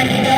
ಯೋಚಿಸಿ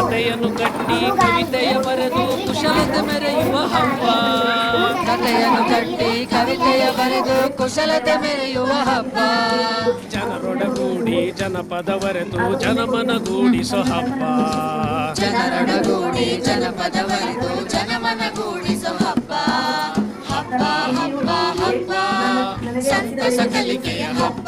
ಕಥೆಯನ್ನು ಕಟ್ಟಿ ಕವಿತೆಯ ಬರೆದು ಕುಶಲತೆ ಮೆರೆಯುವ ಹಬ್ಬ ಕಥೆಯನ್ನು ಕಟ್ಟಿ ಕವಿತೆಯ ಬರೆದು ಕುಶಲತೆ ಮೆರೆಯುವ ಹಬ್ಬ ಜನರೊಡಗೂಡಿ ಜನಪದವರೆತು ಜನಮನಗೂಡಿಸೋ ಹಬ್ಬ ಜನರೊಡಗೂಡಿ ಜನಪದವರೆದು ಜನಮನಗೂಡಿಸೋ ಹಬ್ಬ ಹಬ್ಬ ಹಬ್ಬ ಹಬ್ಬ ಸಂತಸ ಕಲಿಕೆಯ ಹಬ್ಬ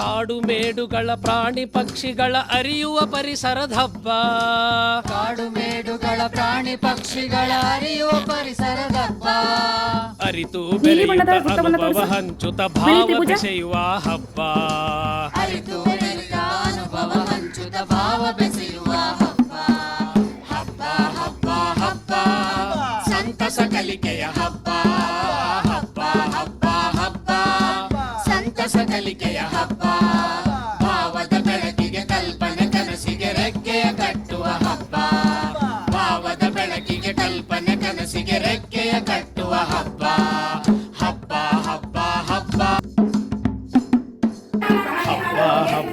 ಕಾಡು ಮೇಡುಗಳ ಪ್ರಾಣಿ ಪಕ್ಷಿಗಳ ಅರಿಯುವ ಪರಿಸರದ ಹಬ್ಬ. ಕಾಡು ಮೇಡುಗಳ ಪ್ರಾಣಿ ಪಕ್ಷಿಗಳ ಅರಿಯುವ ಪರಿಸರದ ಹಬ್ಬ. ಅರಿತು ಬೆಳೆಯುವ ಅನುಭವ ತೋರಿಸು. ಭಾವ. ಬೆಸೆಯುವ ಹಬ್ಬ. ಅರಿತು ಬೆಳೆಯುವ ಅನುಭವ ಹಂಚುತ ಭಾವ ಬೆಸೆಯುವ ಹಬ್ಬ. ಹಬ್ಬ ಹಬ್ಬ ಹಬ್ಬ. ಸಂತಸ ಕಲಿಕೆಯ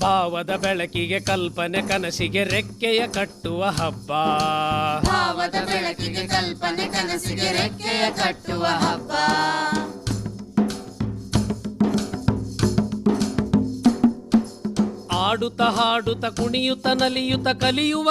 ಭಾವದ ಬೆಳಕಿಗೆ ಕಲ್ಪನೆ ಕನಸಿಗೆ ರೆಕ್ಕೆಯ ಕಟ್ಟುವ ಹಬ್ಬ. ಭಾವದ ಬೆಳಕಿಗೆ ಕಲ್ಪನೆ ಕನಸಿಗೆ ರೆಕ್ಕೆಯ ಕಟ್ಟುವ ಹಬ್ಬ. ಆಡುತ್ತ ಹಾಡುತ್ತ ಕುಣಿಯುತ್ತ ನಲಿಯುತ್ತ ಕಲಿಯುವ